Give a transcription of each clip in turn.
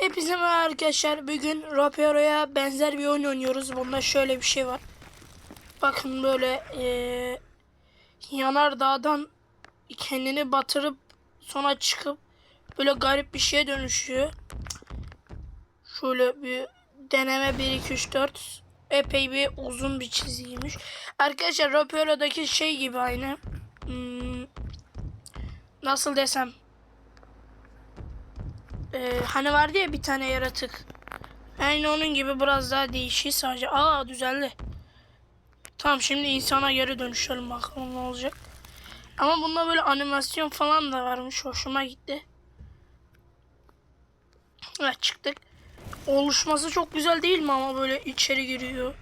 Hepinize merhaba arkadaşlar. Bugün Ropero'ya benzer bir oyun oynuyoruz. Bunda şöyle bir şey var. Bakın böyle eee yanar dağdan kendini batırıp sonra çıkıp böyle garip bir şeye dönüşüyor. Şöyle bir deneme 1 2 3 4 epey bir uzun bir çizgiymiş. Arkadaşlar Ropero'daki şey gibi aynı. Hmm, nasıl desem ee, hani vardı ya bir tane yaratık. Aynı onun gibi biraz daha değişik sadece. Aa düzeldi. Tamam şimdi insana geri dönüşelim bakalım ne olacak. Ama bunda böyle animasyon falan da varmış. Hoşuma gitti. Evet çıktık. Oluşması çok güzel değil mi ama böyle içeri giriyor.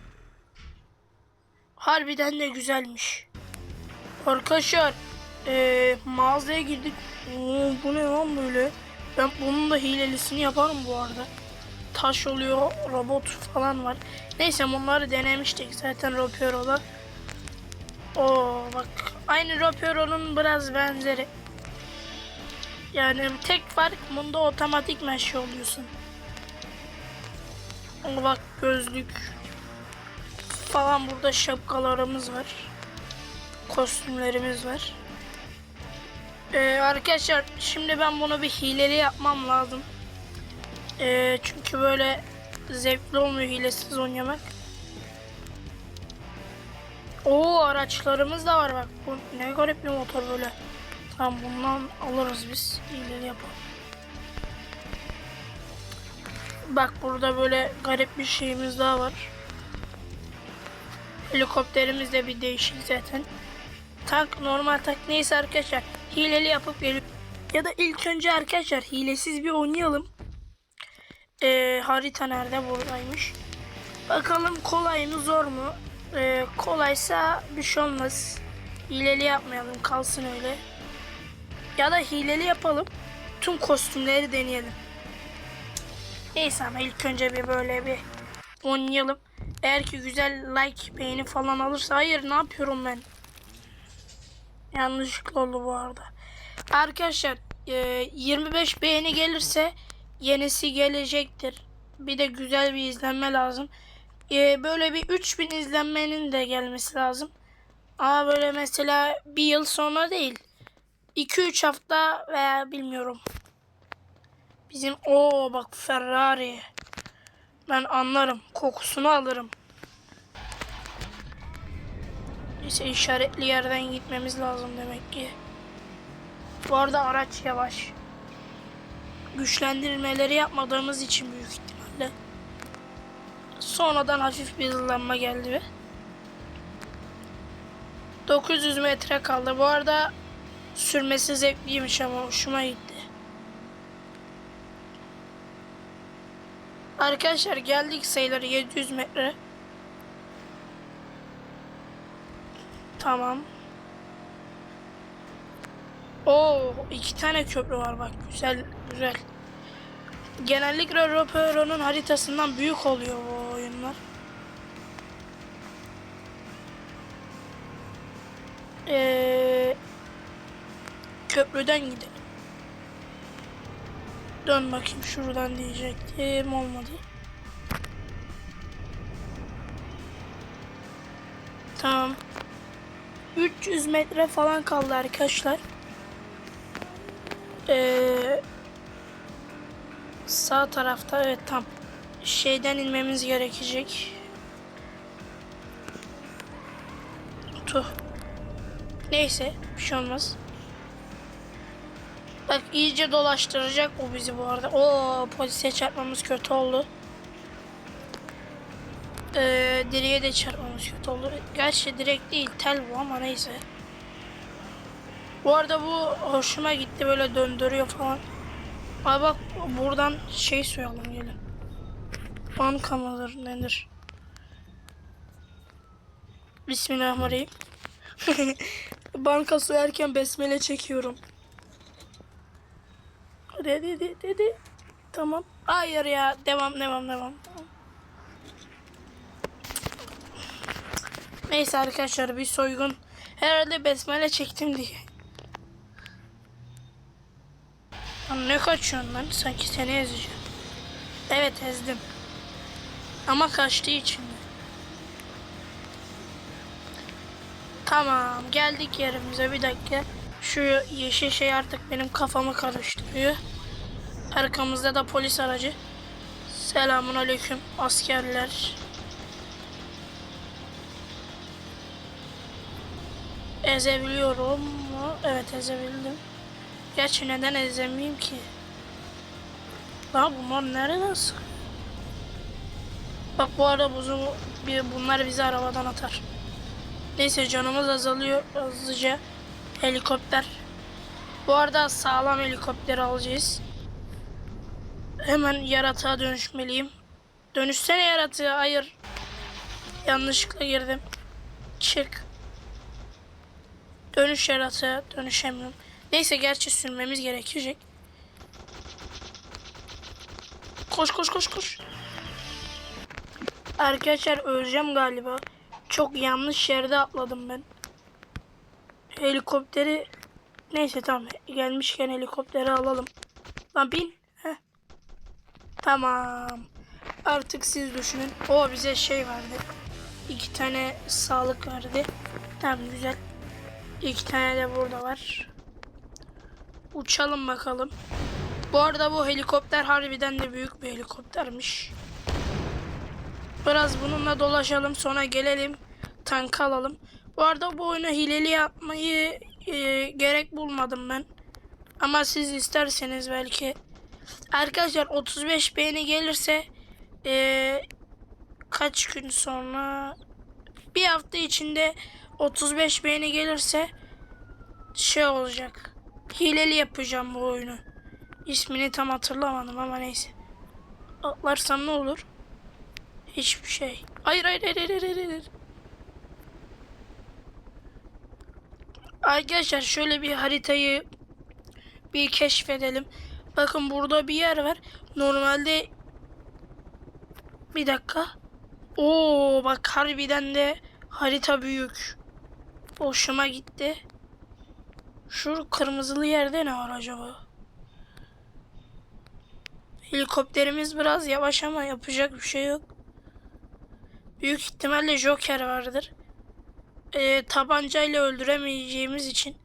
Harbiden de güzelmiş. Arkadaşlar eee mağazaya girdik. Oo, bu ne lan böyle? Ben bunun da hilelisini yaparım bu arada. Taş oluyor, robot falan var. Neyse bunları denemiştik zaten Ropero'da. Oo bak aynı Ropero'nun biraz benzeri. Yani tek fark bunda otomatik meşe oluyorsun. Ama bak gözlük falan burada şapkalarımız var. Kostümlerimiz var. Ee, arkadaşlar şimdi ben bunu bir hileli yapmam lazım. Ee, çünkü böyle zevkli olmuyor hilesiz oynamak. Oo araçlarımız da var bak. Bu ne garip bir motor böyle. Tamam bundan alırız biz. Hileli yapalım. Bak burada böyle garip bir şeyimiz daha var. Helikopterimiz de bir değişik zaten. Tank normal tank neyse arkadaşlar hileli yapıp geliyor. Ya da ilk önce arkadaşlar hilesiz bir oynayalım. Ee, harita nerede buradaymış. Bakalım kolay mı zor mu? Ee, kolaysa bir şey olmaz. Hileli yapmayalım kalsın öyle. Ya da hileli yapalım. Tüm kostümleri deneyelim. Neyse ama ilk önce bir böyle bir oynayalım. Eğer ki güzel like beğeni falan alırsa hayır ne yapıyorum ben? Yanlışlıkla oldu bu arada. Arkadaşlar e, 25 beğeni gelirse yenisi gelecektir. Bir de güzel bir izlenme lazım. E, böyle bir 3000 izlenmenin de gelmesi lazım. Ama böyle mesela bir yıl sonra değil. 2-3 hafta veya bilmiyorum. Bizim o bak Ferrari. Ben anlarım. Kokusunu alırım. Neyse işaretli yerden gitmemiz lazım demek ki. Bu arada araç yavaş. Güçlendirmeleri yapmadığımız için büyük ihtimalle. Sonradan hafif bir hızlanma geldi ve 900 metre kaldı. Bu arada sürmesi zevkliymiş ama hoşuma gitti. Arkadaşlar geldik sayıları 700 metre. Tamam. Oo, iki tane köprü var bak. Güzel, güzel. Genellikle Ropero'nun haritasından büyük oluyor bu oyunlar. Ee, köprüden gidelim. Dön bakayım şuradan diyecektim. Olmadı. Tamam. 300 metre falan kaldı arkadaşlar. Ee, sağ tarafta evet tam şeyden inmemiz gerekecek. Tuh. Neyse bir şey olmaz. Bak iyice dolaştıracak o bizi bu arada. Oo polise çarpmamız kötü oldu. Ee, direğe de çarpmamız kötü oldu. Gerçi direkt değil tel bu ama neyse. Bu arada bu hoşuma gitti böyle döndürüyor falan. Abi bak buradan şey soyalım gelin. Banka mıdır nedir? Bismillahirrahmanirrahim. Banka soyarken besmele çekiyorum. Hadi hadi hadi hadi. Tamam. Hayır ya. Devam devam devam. Tamam. Neyse arkadaşlar bir soygun. Herhalde besmele çektim diye. Lan ne kaçıyorsun lan? Sanki seni ezeceğim. Evet ezdim. Ama kaçtığı için. Tamam geldik yerimize bir dakika. Şu yeşil şey artık benim kafamı karıştırıyor. Arkamızda da polis aracı. Selamun aleyküm askerler. Ezebiliyorum mu? Evet ezebildim. Gerçi neden ezemeyeyim ki? Lan bunlar nereden sıkıyor? Bak bu arada buzu, bunlar bizi arabadan atar. Neyse canımız azalıyor hızlıca. Helikopter. Bu arada sağlam helikopter alacağız. Hemen yaratığa dönüşmeliyim. Dönüşsene yaratığa. Hayır. Yanlışlıkla girdim. Çık. Dönüş yaratığa dönüşemiyorum. Neyse gerçi sürmemiz gerekecek. Koş koş koş koş. Arkadaşlar öleceğim galiba. Çok yanlış yerde atladım ben. Helikopteri neyse tamam gelmişken helikopteri alalım. Lan bin. Heh. Tamam. Artık siz düşünün. O bize şey verdi. İki tane sağlık verdi. Tamam güzel. İki tane de burada var. Uçalım bakalım. Bu arada bu helikopter harbiden de büyük bir helikoptermiş. Biraz bununla dolaşalım sonra gelelim tank alalım. Bu arada bu oyunu hileli yapmayı e, gerek bulmadım ben. Ama siz isterseniz belki. Arkadaşlar 35 beğeni gelirse e, kaç gün sonra bir hafta içinde 35 beğeni gelirse şey olacak. Hileli yapacağım bu oyunu. İsmini tam hatırlamadım ama neyse. Atlarsam ne olur? Hiçbir şey. Hayır hayır hayır hayır hayır. Arkadaşlar şöyle bir haritayı bir keşfedelim. Bakın burada bir yer var. Normalde bir dakika. Oo bak harbiden de harita büyük. Hoşuma gitti. Şu kırmızılı yerde ne var acaba? Helikopterimiz biraz yavaş ama yapacak bir şey yok. Büyük ihtimalle Joker vardır. Ee, tabancayla öldüremeyeceğimiz için.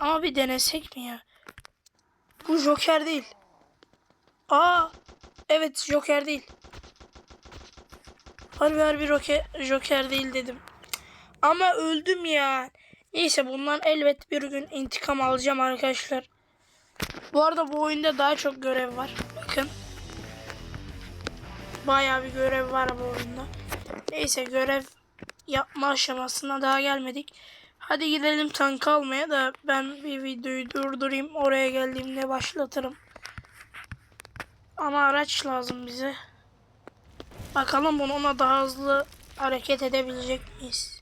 Ama bir denesek mi ya? Bu Joker değil. Aa, evet Joker değil. Harbi harbi Joker, Joker değil dedim. Ama öldüm ya. Neyse bundan elbet bir gün intikam alacağım arkadaşlar. Bu arada bu oyunda daha çok görev var. Bakın. Bayağı bir görev var bu oyunda. Neyse görev yapma aşamasına daha gelmedik. Hadi gidelim tank almaya da ben bir videoyu durdurayım. Oraya geldiğimde başlatırım. Ama araç lazım bize. Bakalım bununla daha hızlı hareket edebilecek miyiz?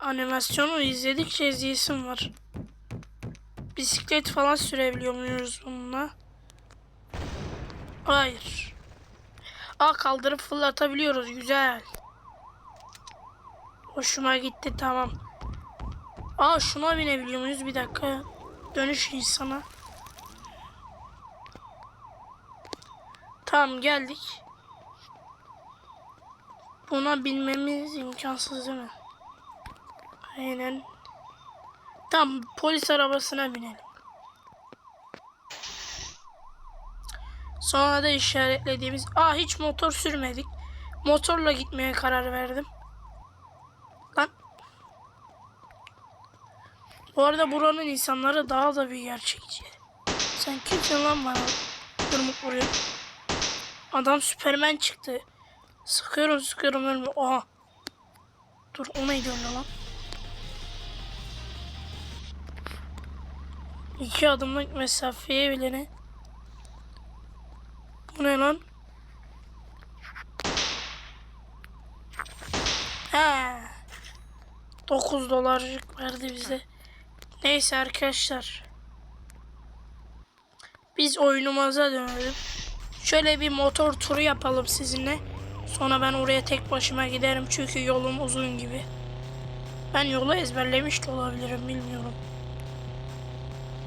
Animasyonu izledikçe izleyesim var. Bisiklet falan sürebiliyor muyuz bununla? Hayır. Aa kaldırıp fırlatabiliyoruz. Güzel. Hoşuma gitti tamam. Aa şuna binebiliyor muyuz? Bir dakika. Dönüş insana. Tamam geldik. Buna binmemiz imkansız değil mi? Aynen. Tamam polis arabasına binelim. Sonra da işaretlediğimiz... Aa hiç motor sürmedik. Motorla gitmeye karar verdim. Lan. Bu arada buranın insanları daha da bir gerçekçi. Sen kimsin lan bana? Yumruk vuruyor. Adam Süpermen çıktı. Sıkıyorum sıkıyorum ölmüyor. Oha. Dur o neydi öyle lan? İki adımlık mesafeye bilene. Bu ne lan? He. 9 dolarcık verdi bize. Neyse arkadaşlar. Biz oyunumuza dönelim. Şöyle bir motor turu yapalım sizinle. Sonra ben oraya tek başıma giderim çünkü yolum uzun gibi. Ben yolu ezberlemiş de olabilirim bilmiyorum.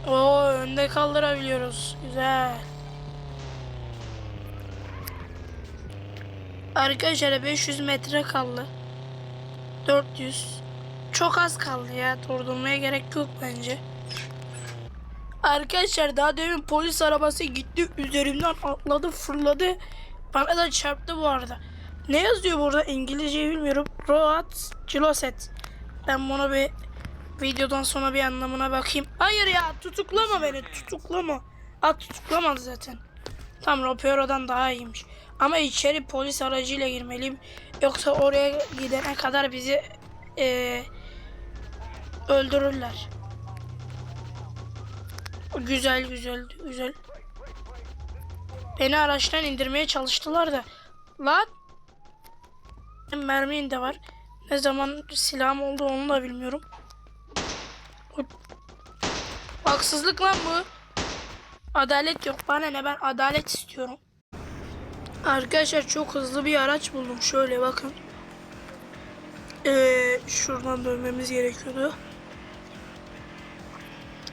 Oo önde kaldırabiliyoruz. Güzel. Arkadaşlar 500 metre kaldı. 400. Çok az kaldı ya. Durdurmaya gerek yok bence. Arkadaşlar daha demin polis arabası gitti üzerimden atladı fırladı. Bana da çarptı bu arada. Ne yazıyor burada İngilizce bilmiyorum. Road Ciloset. Ben bunu bir videodan sonra bir anlamına bakayım. Hayır ya tutuklama beni tutuklama. At tutuklamadı zaten. Tam Ropero'dan daha iyiymiş. Ama içeri polis aracıyla girmeliyim. Yoksa oraya gidene kadar bizi eee, öldürürler. Güzel güzel güzel. Beni araçtan indirmeye çalıştılar da. Lan. Mermin de var. Ne zaman silahım oldu onu da bilmiyorum. Haksızlık lan bu. Adalet yok. Bana ne ben adalet istiyorum. Arkadaşlar çok hızlı bir araç buldum. Şöyle bakın. Ee, şuradan dönmemiz gerekiyordu.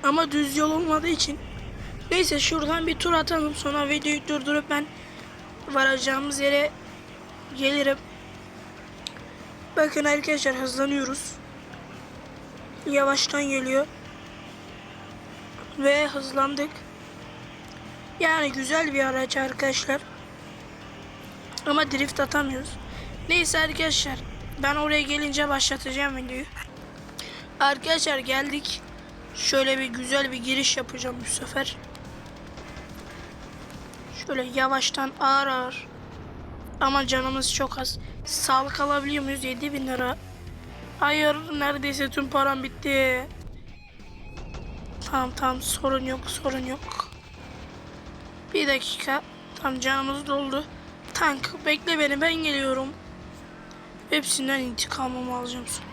Ama düz yol olmadığı için. Neyse şuradan bir tur atalım. Sonra videoyu durdurup ben varacağımız yere gelirim. Bakın arkadaşlar hızlanıyoruz. Yavaştan geliyor. Ve hızlandık. Yani güzel bir araç arkadaşlar. Ama drift atamıyoruz. Neyse arkadaşlar. Ben oraya gelince başlatacağım videoyu. Arkadaşlar geldik. Şöyle bir güzel bir giriş yapacağım bu sefer. Şöyle yavaştan ağır ağır. Ama canımız çok az. Sağlık alabiliyor muyuz? 7000 lira. Hayır neredeyse tüm param bitti. Tamam tamam sorun yok sorun yok. Bir dakika. Tam canımız doldu. Tank bekle beni ben geliyorum. Hepsinden intikamımı alacağım sonra.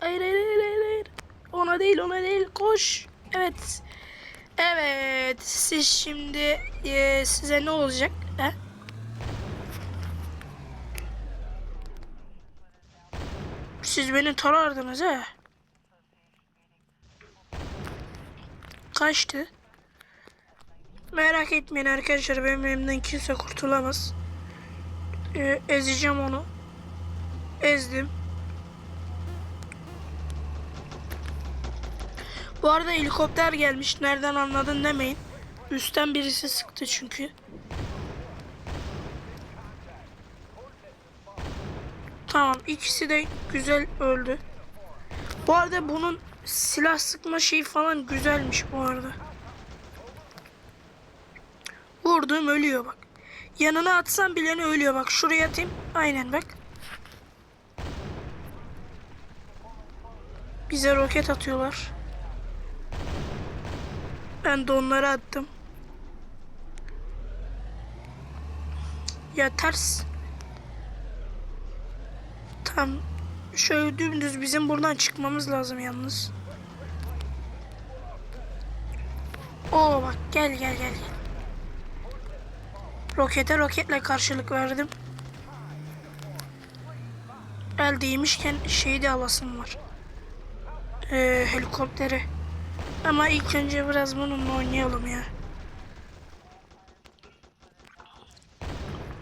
Hayır hayır hayır hayır. Ona değil ona değil koş. Evet. Evet siz şimdi e, size ne olacak? He? Siz beni tarardınız he? Kaçtı? Merak etmeyin arkadaşlar benim elimden kimse kurtulamaz. Ee, ezeceğim onu. Ezdim. Bu arada helikopter gelmiş. Nereden anladın demeyin. Üstten birisi sıktı çünkü. Tamam ikisi de güzel öldü. Bu arada bunun silah sıkma şeyi falan güzelmiş bu arada. Vurdum ölüyor bak. Yanına atsam bileni ölüyor bak. Şuraya atayım. Aynen bak. Bize roket atıyorlar. Ben de onları attım. Ya ters. Tam şöyle dümdüz bizim buradan çıkmamız lazım yalnız. Oo bak gel gel gel. gel. Rokete roketle karşılık verdim. El değmişken şeyi de alasım var. Ee, helikopteri. Ama ilk önce biraz bununla oynayalım ya.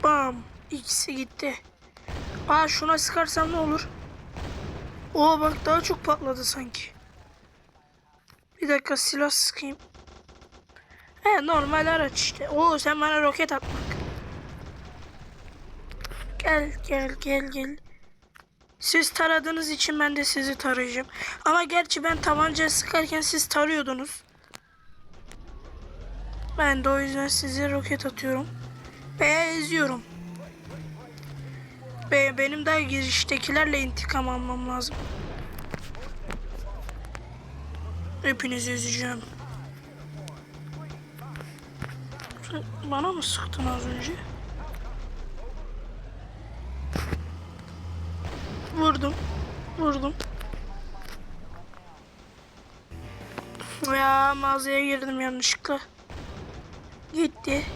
Bam. İkisi gitti. Aa şuna sıkarsam ne olur? Oo bak daha çok patladı sanki. Bir dakika silah sıkayım. He normal araç işte. Oo sen bana roket atmak. Gel gel gel gel. Siz taradığınız için ben de sizi tarayacağım. Ama gerçi ben tabanca sıkarken siz tarıyordunuz. Ben de o yüzden size roket atıyorum. Ve eziyorum. Ve benim daha giriştekilerle intikam almam lazım. Hepinizi üzeceğim. Bana mı sıktın az önce? Vurdum. Vurdum. Ya mağazaya girdim yanlışlıkla. Gitti.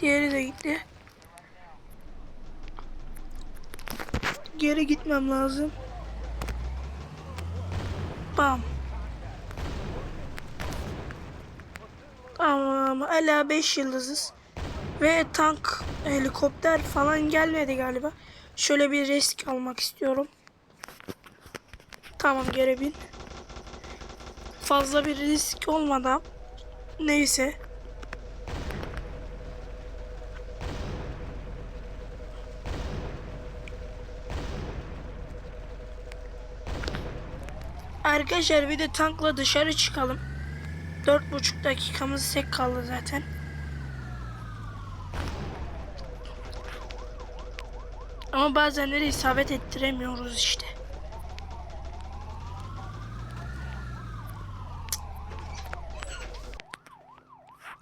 Diğeri de gitti. geri gitmem lazım. Bam. Ama hala 5 yıldızız. Ve tank, helikopter falan gelmedi galiba. Şöyle bir risk almak istiyorum. Tamam geri bin. Fazla bir risk olmadan neyse Arkadaşlar bir de tankla dışarı çıkalım. Dört buçuk dakikamız tek kaldı zaten. Ama bazenleri isabet ettiremiyoruz işte.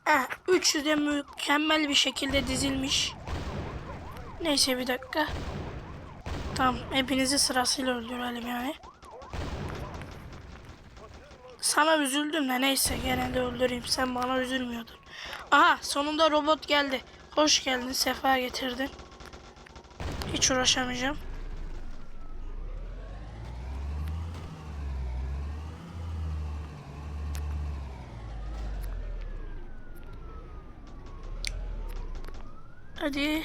Eh, üçü de mükemmel bir şekilde dizilmiş. Neyse bir dakika. Tamam, hepinizi sırasıyla öldürelim yani. Sana üzüldüm de neyse gene de öldüreyim. Sen bana üzülmüyordun. Aha sonunda robot geldi. Hoş geldin, sefa getirdin. Hiç uğraşamayacağım. Hadi.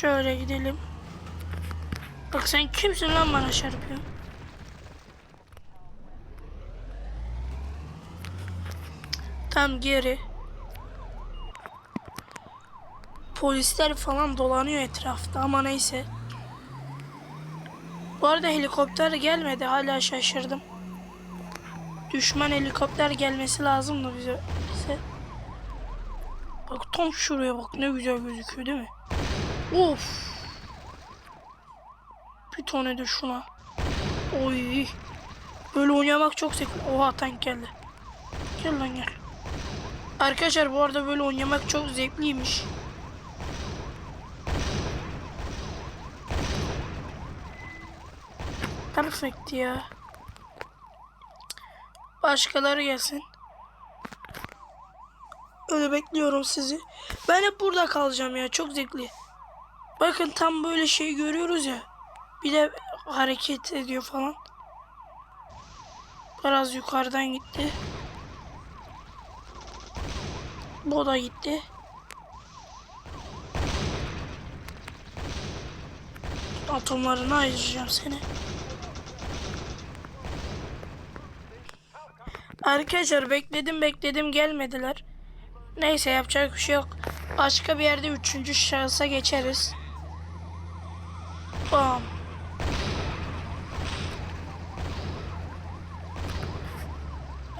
Şöyle gidelim. Bak sen kimsin lan bana çarpıyorsun? Tam geri. Polisler falan dolanıyor etrafta ama neyse. Bu arada helikopter gelmedi hala şaşırdım. Düşman helikopter gelmesi lazım da bize. bize. Bak tam şuraya bak ne güzel gözüküyor değil mi? Of. Bir tane de şuna. Oy. Böyle oynamak çok zevkli. Oha tank geldi. Gel lan gel. Arkadaşlar bu arada böyle oynamak çok zevkliymiş. Perfect ya. Başkaları gelsin. Öyle bekliyorum sizi. Ben hep burada kalacağım ya. Çok zevkli. Bakın tam böyle şey görüyoruz ya. Bir de hareket ediyor falan. Biraz yukarıdan gitti. Bu da gitti. Atomlarını ayıracağım seni. Arkadaşlar bekledim bekledim gelmediler. Neyse yapacak bir şey yok. Başka bir yerde üçüncü şahısa geçeriz. Bam.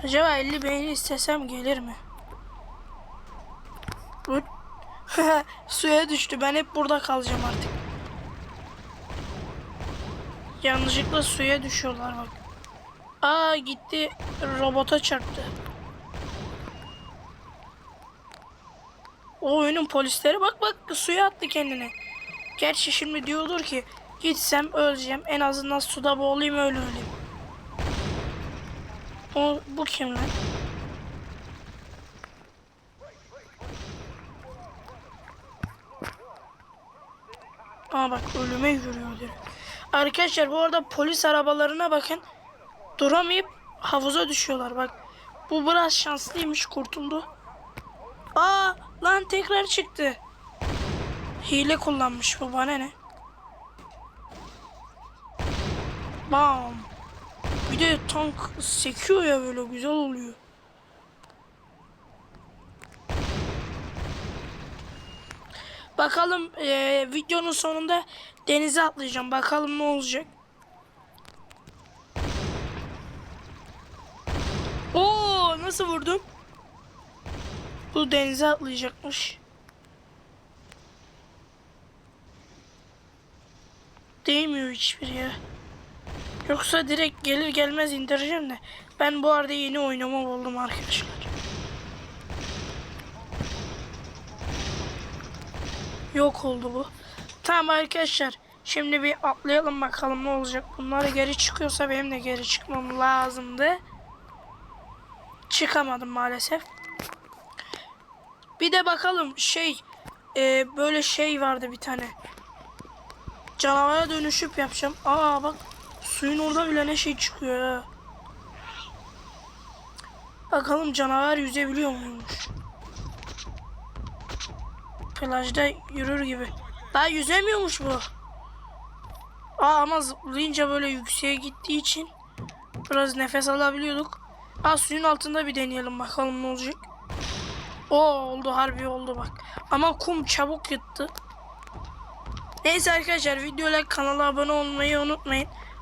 Acaba 50 beğeni istesem gelir mi? Suya düştü. Ben hep burada kalacağım artık. Yanlışlıkla suya düşüyorlar bak. Aa gitti robota çarptı. O oyunun polisleri bak bak suya attı kendini. Gerçi şimdi diyordur ki gitsem öleceğim en azından suda boğulayım öyle öleyim. O bu kim lan? Aa bak ölüme yürüyor direkt. Arkadaşlar bu arada polis arabalarına bakın. Duramayıp havuza düşüyorlar bak. Bu biraz şanslıymış kurtuldu. Aa lan tekrar çıktı. Hile kullanmış bu bana ne? Bam. De tank sekiyor ya böyle güzel oluyor. Bakalım eee, videonun sonunda denize atlayacağım. Bakalım ne olacak. Oo nasıl vurdum? Bu denize atlayacakmış. Değmiyor hiçbir ya. Yoksa direkt gelir gelmez indireceğim de. Ben bu arada yeni oynama buldum arkadaşlar. Yok oldu bu. Tamam arkadaşlar. Şimdi bir atlayalım bakalım ne olacak. Bunlar geri çıkıyorsa benim de geri çıkmam lazımdı. Çıkamadım maalesef. Bir de bakalım şey e, böyle şey vardı bir tane. Canavara dönüşüp yapacağım. Aa bak suyun orada bile ne şey çıkıyor ya. Bakalım canavar yüzebiliyor muymuş? Plajda yürür gibi. Daha yüzemiyormuş bu. Aa ama zıplayınca böyle yükseğe gittiği için biraz nefes alabiliyorduk. Aa suyun altında bir deneyelim bakalım ne olacak. O oldu harbi oldu bak. Ama kum çabuk yıttı. Neyse arkadaşlar videoya kanala abone olmayı unutmayın.